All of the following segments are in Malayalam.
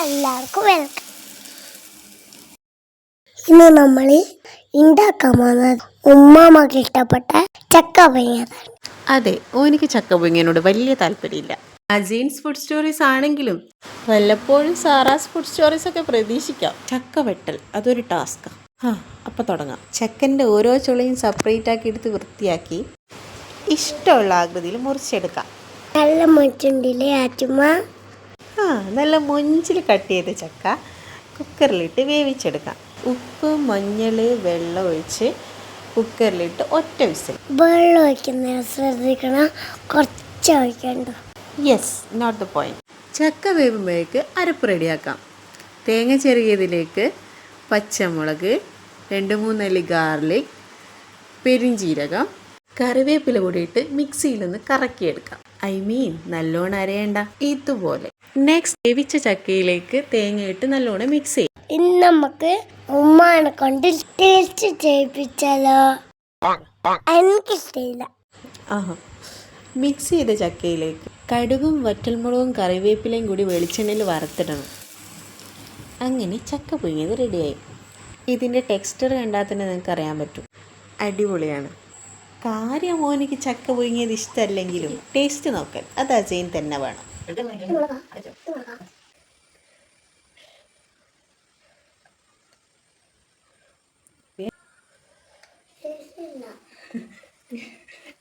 എല്ലാവർക്കും വെൽക്കം ഇന്ന് നമ്മൾ ഉണ്ടാക്കാൻ പോകുന്നത് ഉമ്മാമ്മക്ക് ഇഷ്ടപ്പെട്ട ചക്ക അതെ ഓനിക്ക് ചക്ക പുഴുങ്ങിയതിനോട് വലിയ താല്പര്യമില്ല. അജീൻസ് ഫുഡ് സ്റ്റോറീസ് ആണെങ്കിലും വല്ലപ്പോഴും സാറാസ് ഫുഡ് സ്റ്റോറീസ് ഒക്കെ പ്രതീക്ഷിക്കാം. ചക്ക വെട്ടൽ അതൊരു ടാസ്ക്കാണ് ആ. അപ്പം തുടങ്ങാം. ചക്കന്റെ ഓരോ ചുളയും സെപ്പറേറ്റ് ആക്കി എടുത്ത് വൃത്തിയാക്കി ഇഷ്ടമുള്ള ആകൃതിയിൽ മുറിച്ചെടുക്കാം. നല്ല മുച്ചുണ്ടില്ലേ ആറ്റുമ്മ? ആ നല്ല മൊഞ്ചിൽ കട്ട് ചെയ്ത ചക്ക കുക്കറിലിട്ട് വേവിച്ചെടുക്കാം. ഉപ്പ് മഞ്ഞൾ വെള്ളം ഒഴിച്ച് കുക്കറിലിട്ട് ഒറ്റ വിസിൽ. വെള്ളം ഒഴിക്കുന്നതിന് ശ്രദ്ധിക്കണം. കുറച്ച് ഒഴിക്കണ്ട. യെസ് നോട്ട് ദ പോയിന്റ് ചക്ക വേവുമ്പോഴേക്ക് അരപ്പ് റെഡിയാക്കാം. തേങ്ങ ചെറിയതിലേക്ക് പച്ചമുളക് രണ്ട് മൂന്നല്ലി ഗാർലിക് പെരിഞ്ചീരകം കറിവേപ്പില കൂടിയിട്ട് മിക്സിയിലൊന്ന് കറക്കിയെടുക്കാം. ഐ മീൻ നല്ലോണം അരയണ്ട. ഇതുപോലെ. നെക്സ്റ്റ് വേവിച്ച ചക്കയിലേക്ക് തേങ്ങയിട്ട് നല്ലോണം മിക്സ് ചെയ്യും. ഇന്ന് നമുക്ക് ഉമ്മാനെ കൊണ്ട് ടേസ്റ്റ് ചെയ്യിപ്പിച്ചാലോ? എനിക്കിഷ്ടമില്ല. ആഹാ. മിക്സ് ചെയ്ത ചക്കയിലേക്ക് കടുകും വറ്റൽമുളകും കറിവേപ്പിലയും കൂടി വെളിച്ചെണ്ണയിൽ വറുത്തിടണം. അങ്ങനെ ചക്ക പുഴുങ്ങിയത് റെഡിയായി ഇതിന്റെ ടെക്സ്ചർ കണ്ടാൽ തന്നെ നിങ്ങൾക്ക് അറിയാൻ പറ്റും. അടിപൊളിയാണ്. കാര്യം മോനിക്ക് ചക്ക പുഴുങ്ങിയത് ഇഷ്ടമല്ലെങ്കിലും ടേസ്റ്റ് നോക്കാൻ അത് അജയൻ തന്നെ വേണം.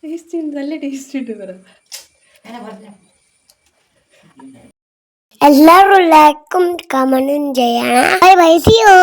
ടേസ്റ്റ് നല്ല ടേസ്റ്റ് ഉണ്ട് പറ. എല്ലാവരും ലൈക്കും കമന്റും ചെയ്യണം. ബൈ ബൈ സിയോ